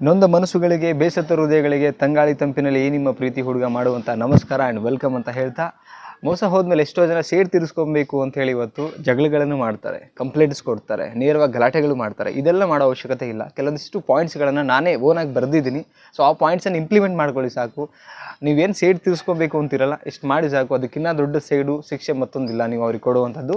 ನೊಂದ ಮನಸ್ಸುಗಳಿಗೆ, ಬೇಸತ್ತ ಹೃದಯಗಳಿಗೆ, ತಂಗಾಳಿ ತಂಪಿನಲ್ಲಿ ಈ ನಿಮ್ಮ ಪ್ರೀತಿ ಹುಡುಗ ಮಾಡುವಂಥ ನಮಸ್ಕಾರ ಆ್ಯಂಡ್ ವೆಲ್ಕಮ್ ಅಂತ ಹೇಳ್ತಾ ಮೋಸ ಹೋದ್ಮೇಲೆ ಎಷ್ಟೋ ಜನ ಸೇಡ್ ತೀರಿಸ್ಕೊಬೇಕು ಅಂತ ಹೇಳಿ ಇವತ್ತು ಜಗಳಗಳನ್ನು ಮಾಡ್ತಾರೆ ಕಂಪ್ಲೇಂಟ್ಸ್ ಕೊಡ್ತಾರೆ, ನೇರವಾಗಿ ಗಲಾಟೆಗಳು ಮಾಡ್ತಾರೆ. ಇದೆಲ್ಲ ಮಾಡೋ ಅವಶ್ಯಕತೆ ಇಲ್ಲ. ಕೆಲವೊಂದಿಷ್ಟು ಪಾಯಿಂಟ್ಸ್ಗಳನ್ನು ನಾನೇ ಓನಾಗಿ ಬರೆದಿದ್ದೀನಿ. ಸೊ ಆ ಪಾಯಿಂಟ್ಸನ್ನು ಇಂಪ್ಲಿಮೆಂಟ್ ಮಾಡ್ಕೊಳ್ಳಿ ಸಾಕು. ನೀವೇನು ಸೇಡ್ ತೀರಿಸ್ಕೊಬೇಕು ಅಂತಿರಲ್ಲ, ಎಷ್ಟು ಮಾಡಿ ಸಾಕು. ಅದಕ್ಕಿಂತ ದೊಡ್ಡ ಸೇಡು, ಶಿಕ್ಷೆ ಮತ್ತೊಂದಿಲ್ಲ. ನೀವು ಅವ್ರಿಗೆ ಕೊಡುವಂಥದ್ದು.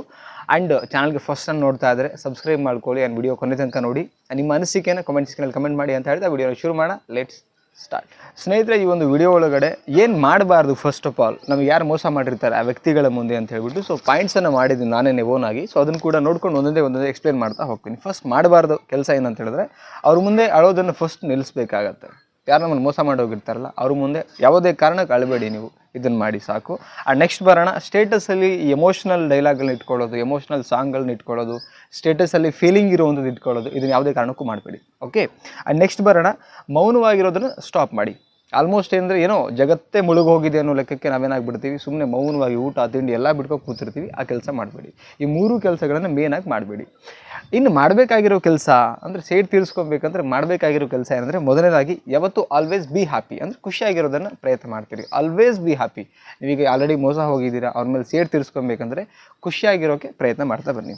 ಆ್ಯಂಡ್ ಚಾನಲ್ಗೆ ಫಸ್ಟ್ ಟೈಮ್ ನೋಡ್ತಾ ಇದ್ದರೆ ಸಬ್ಸ್ಕ್ರೈಬ್ ಮಾಡ್ಕೊಳ್ಳಿ. ಆ್ಯಂಡ್ ವಿಡಿಯೋ ಕೊನೆ ತನಕ ನೋಡಿ. ನಿಮ್ಮ ಅನಿಸಿಕೆಯನ್ನು ಕಮೆಂಟ್ ಸೆಕ್ಷನಲ್ಲಿ ಕಮೆಂಟ್ ಮಾಡಿ ಅಂತ ಹೇಳ್ತಾ ವಿಡಿಯೋನ ಶುರು ಮಾಡೋಣ. ಲೆಟ್ಸ್ ಸ್ಟಾರ್ಟ್ ಸ್ನೇಹಿತರೆ, ಈ ಒಂದು ವಿಡಿಯೋ ಒಳಗಡೆ ಏನು ಮಾಡಬಾರ್ದು ಫಸ್ಟ್ ಆಫ್ ಆಲ್ ನಮಗೆ ಯಾರು ಮೋಸ ಮಾಡಿರ್ತಾರೆ ಆ ವ್ಯಕ್ತಿಗಳ ಮುಂದೆ ಅಂತ ಹೇಳ್ಬಿಟ್ಟು ಸೊ ಪಾಯಿಂಟ್ಸನ್ನು ಮಾಡಿದ್ದೀನಿ ನಾನೇ ಓನ್ ಆಗಿ. ಸೊ ಅದನ್ನು ಕೂಡ ನೋಡ್ಕೊಂಡು ಒಂದೊಂದೇ ಒಂದೊಂದೇ ಎಕ್ಸ್ಪ್ಲೇನ್ ಮಾಡ್ತಾ ಹೋಗ್ತೀನಿ. ಫಸ್ಟ್ ಮಾಡಬಾರ್ದು ಕೆಲಸ ಏನಂತ ಹೇಳಿದ್ರೆ, ಅವ್ರ ಮುಂದೆ ಅಳೋದನ್ನು ಫಸ್ಟ್ ನಿಲ್ಲಿಸ್ಬೇಕಾಗತ್ತೆ ಯಾರು ನಮ್ಮನ್ನು ಮೋಸ ಮಾಡಿ ಹೋಗಿರ್ತಾರಲ್ಲ, ಅವ್ರ ಮುಂದೆ ಯಾವುದೇ ಕಾರಣಕ್ಕೆ ಅಳಬೇಡಿ ನೀವು. ಇದನ್ನು ಮಾಡಿ ಸಾಕು. ಆ ನೆಕ್ಸ್ಟ್ ಬರೋಣ ಸ್ಟೇಟಸಲ್ಲಿ ಎಮೋಷ್ನಲ್ ಡೈಲಾಗ್ಗಳನ್ನ ಇಟ್ಕೊಳ್ಳೋದು ಎಮೋಷ್ನಲ್ ಸಾಂಗ್ಗಳನ್ನ ಇಟ್ಕೊಳ್ಳೋದು ಸ್ಟೇಟಸಲ್ಲಿ ಫೀಲಿಂಗ್ ಇರುವಂಥದ್ದು ಇಟ್ಕೊಳ್ಳೋದು ಇದನ್ನು ಯಾವುದೇ ಕಾರಣಕ್ಕೂ ಮಾಡಬೇಡಿ. ಓಕೆ ಆ್ಯಂಡ್ ನೆಕ್ಸ್ಟ್ ಬರೋಣ, ಮೌನವಾಗಿರೋದನ್ನು ಸ್ಟಾಪ್ ಮಾಡಿ. ಆಲ್ಮೋಸ್ಟ್ ಏನಂದರೆ, ಏನೋ ಜಗತ್ತೇ ಮುಳುಗೋಗಿದೆ ಅನ್ನೋ ಲೆಕ್ಕಕ್ಕೆ ನಾವೇನಾಗ್ಬಿಡ್ತೀವಿ? ಸುಮ್ಮನೆ ಮೌನವಾಗಿ ಊಟ, ತಿಂಡಿ ಎಲ್ಲ ಬಿಟ್ಕೊಂಡು ಕೂತಿರ್ತೀವಿ. ಆ ಕೆಲಸ ಮಾಡಬೇಡಿ. ಈ ಮೂರು ಕೆಲಸಗಳನ್ನು ಮೇನಾಗಿ ಮಾಡಬೇಡಿ. ಇನ್ನು ಮಾಡಬೇಕಾಗಿರೋ ಕೆಲಸ ಅಂದರೆ ಸೇಡ್ ತೀರಿಸ್ಕೊಬೇಕಂದ್ರೆ ಮಾಡಬೇಕಾಗಿರೋ ಕೆಲಸ ಏನಂದರೆ ಮೊದಲನೇದಾಗಿ ಯಾವತ್ತು ಆಲ್ವೇಸ್ ಬಿ ಹ್ಯಾಪಿ ಅಂದರೆ ಖುಷಿಯಾಗಿರೋದನ್ನು ಪ್ರಯತ್ನ ಮಾಡ್ತೀರಿ. ಆಲ್ವೇಸ್ ಬಿ ಹ್ಯಾಪಿ ನೀವೀಗ ಆಲ್ರೆಡಿ ಮೋಸ ಹೋಗಿದ್ದೀರಾ, ಅವ್ರ ಮೇಲೆ ಸೇಡ್ ತೀರಿಸ್ಕೊಬೇಕಂದ್ರೆ ಖುಷಿಯಾಗಿರೋಕ್ಕೆ ಪ್ರಯತ್ನ ಮಾಡ್ತಾ ಬನ್ನಿ.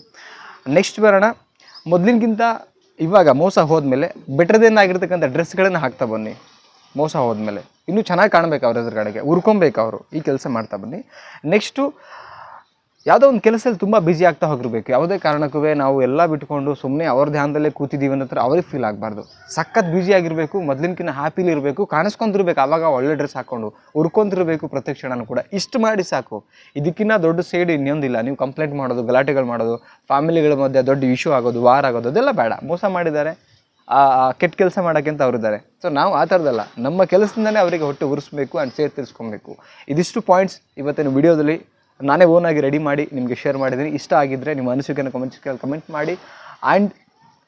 ನೆಕ್ಸ್ಟ್ ಬರೋಣ. ಮೊದಲಿನಗಿಂತ ಇವಾಗ ಮೋಸ ಹೋದ್ಮೇಲೆ ಬೆಟರ್ ಡ್ರೆಸ್ಗಳನ್ನು ಹಾಕ್ತಾ ಬನ್ನಿ. ಮೋಸ ಹೋದ್ಮೇಲೆ. ಇನ್ನೂ ಚೆನ್ನಾಗಿ ಕಾಣಬೇಕು ಅವ್ರ ಎದುರುಗಡೆಗೆ. ಉರ್ಕೊಬೇಕು ಅವರು. ಈ ಕೆಲಸ ಮಾಡ್ತಾ ಬನ್ನಿ. ನೆಕ್ಸ್ಟು ಯಾವುದೋ ಒಂದು ಕೆಲಸದಲ್ಲಿ ತುಂಬ ಬ್ಯುಸಿ ಆಗ್ತಾ ಹೋಗಿರ್ಬೇಕು. ಯಾವುದೇ ಕಾರಣಕ್ಕೂ ನಾವು ಎಲ್ಲ ಬಿಟ್ಕೊಂಡು ಸುಮ್ಮನೆ ಅವ್ರ ಧ್ಯಾನದಲ್ಲೇ ಕೂತಿದ್ದೀವಿ ಅನ್ನೋ ಅವ್ರಿಗೆ ಫೀಲ್ ಆಗಬಾರ್ದು. ಸಖತ್ ಬ್ಯುಸಿ ಆಗಿರಬೇಕು, ಮೊದಲಿನಕಿನ್ನ ಹ್ಯಾಪಿಲಿ ಇರಬೇಕು, ಕಾಣಿಸ್ಕೊಂತಿರ್ಬೇಕು. ಆವಾಗ ಒಳ್ಳೆ ಡ್ರೆಸ್ ಹಾಕ್ಕೊಂಡು ಪ್ರತಿ ಕ್ಷಣನೂ ಕೂಡ. ಇಷ್ಟು ಮಾಡಿ ಸಾಕು. ಇದಕ್ಕಿಂತ ದೊಡ್ಡ ಸೈಡ್ ಇನ್ನೊಂದಿಲ್ಲ. ನೀವು ಕಂಪ್ಲೇಂಟ್ ಮಾಡೋದು, ಗಲಾಟೆಗಳು ಮಾಡೋದು ಫ್ಯಾಮಿಲಿಗಳ ಮಧ್ಯೆ ದೊಡ್ಡ ಇಶ್ಯೂ ಆಗೋದು ವಾರ್ ಆಗೋದು, ಅದೆಲ್ಲ ಬೇಡ. ಮೋಸ ಮಾಡಿದ್ದಾರೆ. ಆ ಕೆಟ್ಟ ಕೆಲಸ ಮಾಡೋಕ್ಕೆ ಅಂತ ಅವರಿದ್ದಾರೆ ಸೊ ನಾವು ಆ ಥರದಲ್ಲ ನಮ್ಮ ಕೆಲಸದಿಂದಲೇ ಅವರಿಗೆ ಹೊಟ್ಟೆ ಉರಿಸ್ಬೇಕು ಆ್ಯಂಡ್ ಸೇರ್ ತಿರ್ಸ್ಕೊಬೇಕು. ಇದಿಷ್ಟು ಪಾಯಿಂಟ್ಸ್ ಇವತ್ತಿನ ವಿಡಿಯೋದಲ್ಲಿ ನಾನೇ ಓನಾಗಿ ರೆಡಿ ಮಾಡಿ ನಿಮಗೆ ಶೇರ್ ಮಾಡಿದ್ದೀನಿ. ಇಷ್ಟ ಆಗಿದ್ದರೆ ನಿಮ್ಮ ಅನಿಸಿಕೆಯನ್ನು ಕಮೆಂಟ್ ಕಮೆಂಟ್ ಮಾಡಿ. ಆ್ಯಂಡ್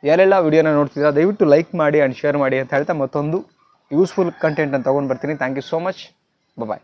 ಯಾರೆಲ್ಲ ವಿಡಿಯೋನ ನೋಡ್ತಿದ್ದೀರಾ, ದಯವಿಟ್ಟು ಲೈಕ್ ಮಾಡಿ ಆ್ಯಂಡ್ ಶೇರ್ ಮಾಡಿ ಅಂತ ಹೇಳ್ತಾ ಮತ್ತೊಂದು ಯೂಸ್ಫುಲ್ ಕಂಟೆಂಟನ್ನು ತೊಗೊಂಡು ಬರ್ತೀನಿ. Thank you so much bye